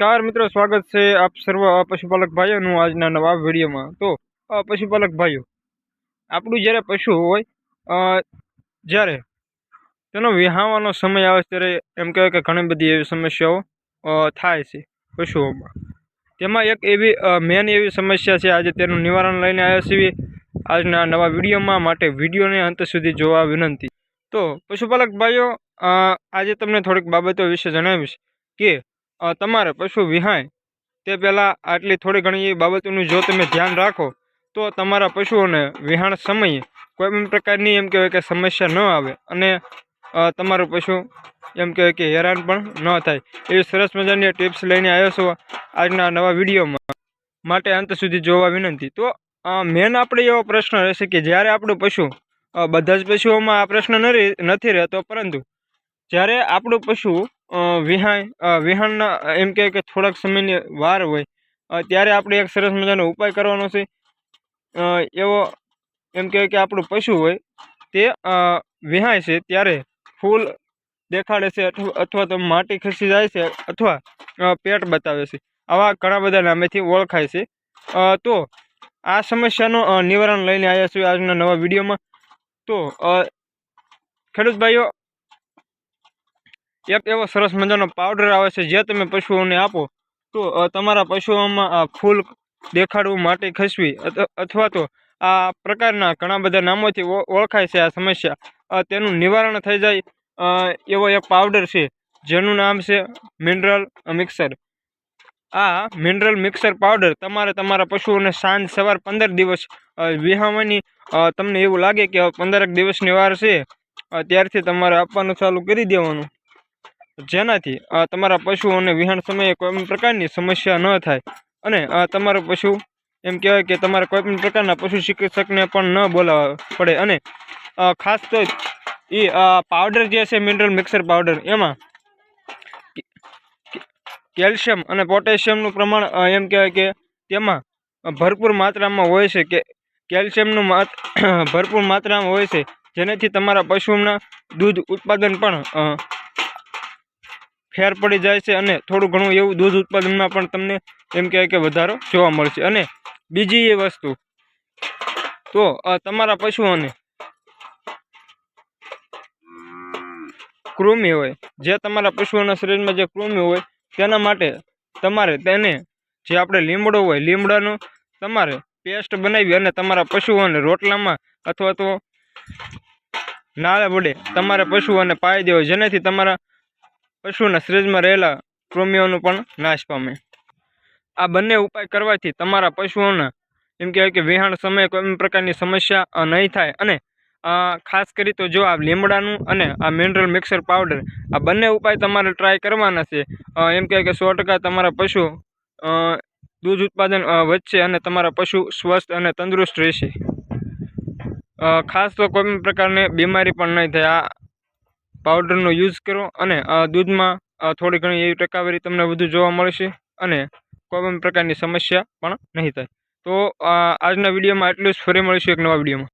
નમસ્કાર મિત્રો, સ્વાગત છે આપ સર્વ પશુપાલક ભાઈઓનું આજના નવા વિડીયોમાં. તો પશુપાલક ભાઈઓ, આપણું જ્યારે પશુ હોય જ્યારે તેનો વિહાવાનો સમય આવે ત્યારે એમ કહેવાય કે ઘણી બધી એવી સમસ્યાઓ થાય છે પશુઓમાં. તેમાં એક એવી મેન એવી સમસ્યા છે, આજે તેનું નિવારણ લઈને આવ્યા છીએ આજના નવા વિડીયોમાં. માટે વિડીયોને અંત સુધી જોવા વિનંતી. તો, પશુપાલક ભાઈઓ આજે તમને થોડીક બાબતો વિશે જણાવીશ કે તમારે પશુ વિહાય. તે પહેલાં આટલી થોડી ઘણી એ બાબતોનું જો તમે ધ્યાન રાખો, તો તમારા પશુઓને વિહાણ સમયે કોઈ પણ પ્રકારની એમ કહેવાય કે સમસ્યા ન આવે અને તમારું પશુ એમ કહેવાય કે હેરાન પણ ન થાય. એવી સરસ મજાની ટિપ્સ લઈને આવ્યો છું આજના નવા વિડીયોમાં. માટે અંત સુધી જોવા વિનંતી. તો મેન આપણે એવો પ્રશ્ન રહેશે કે જ્યારે આપણું પશુ બધા જ પશુઓમાં આ પ્રશ્ન નથી રહેતો, પરંતુ જ્યારે આપણું પશુ વિહાય વિહાણના એમ કહેવાય કે થોડાક સમયની વાર હોય. ત્યારે આપણે એક સરસ મજાનો ઉપાય કરવાનો છે. એવો એમ કહેવાય કે આપણું પશુ હોય તે વિહાય છે ત્યારે ફૂલ દેખાડે છે અથવા તો માટી ખસી જાય છે અથવા પેટ બતાવે છે. આવા ઘણા બધા નામેથી ઓળખાય છે. તો આ સમસ્યાનું નિવારણ લઈને આવ્યા છીએ આજના નવા વિડીયોમાં. તો ખેડૂતભાઈઓ ખેડૂત ભાઈઓ એક એવો સરસ મજાનો પાવડર આવે છે જે તમે પશુઓને આપો, તો તમારા પશુઓમાં ફૂલ દેખાડવું માટી ખસવી અથ- અથવા તો આ પ્રકારના ઘણા બધા નામોથી ઓળખાય છે આ સમસ્યા. તેનું નિવારણ થઈ જાય એવો એક પાવડર છે, જેનું નામ છે મિનરલ મિક્સર આ મિનરલ મિક્સર પાવડર તમારે તમારા પશુઓને સાંજ સવાર પંદર દિવસ વિહામણી તમને એવું લાગે કે પંદરક દિવસની વાર છે ત્યારથી તમારે આપવાનું ચાલુ કરી દેવાનું. જેનાથી તમારા પશુઓને વિહાણ સમયે કોઈપણ પ્રકારની સમસ્યા ન થાય. અને તમારું પશુ, એમ કહેવાય કે તમારે કોઈપણ પ્રકારના પશુ ચિકિત્સકને પણ ન બોલાવવા પડે. અને ખાસ તો એ પાવડર જે છે મિનરલ મિક્સર પાવડર એમાં કેલ્શિયમ અને પોટેશિયમનું પ્રમાણ એમ કહેવાય કે તેમાં ભરપૂર માત્રામાં હોય છે કે, કેલ્શિયમનું માત, ભરપૂર માત્રામાં હોય છે. જેનાથી તમારા પશુના દૂધ ઉત્પાદન પણ ફેર પડી જાય છે અને થોડું ઘણું એવું દૂધ ઉત્પાદનમાં પણ તમને એમ કહેવાય કે વધારો જોવા મળશે. અને બીજી એ વસ્તુ, તો તમારા પશુઓને કૃમિ હોય, જે તમારા પશુઓના શરીરમાં જે કૃમિ હોય, તેના માટે તમારે તેને જે આપણે લીમડો હોય, લીમડાનો તમારે પેસ્ટ બનાવી અને તમારા પશુઓને રોટલામાં અથવા તો નાળા વડે તમારે પશુઓને પાઈ દેવો જેનાથી તમારા પશુના શરીરમાં રહેલા કૃમિઓનો પણ નાશ પામે આ બંને ઉપાય કરવાથી તમારા પશુઓના એમ કહેવાય કે વિહાણ સમયે કોઈ પ્રકારની સમસ્યા નહીં થાય. અને ખાસ કરી તો જો આ લીમડાનું અને આ મિનરલ મિક્સર પાવડર, આ બંને ઉપાય તમારે ટ્રાય કરવાના છે. એમ કહેવાય કે સો તમારા પશુ દૂધ ઉત્પાદન વધશે અને તમારા પશુ સ્વસ્થ અને તંદુરસ્ત રહેશે. ખાસ તો કોઈ પણ પ્રકારની બીમારી પણ નહીં થાય. આ પાવડરનો યુઝ કરો અને દૂધમાં થોડી ઘણી એવી ટકાવારી તમને વધુ જોવા મળશે અને કોઈ પણ પ્રકારની સમસ્યા પણ નહીં થાય. તો આજના વિડીયોમાં એટલું જ. ફરી મળીશું એક નવા વિડીયોમાં.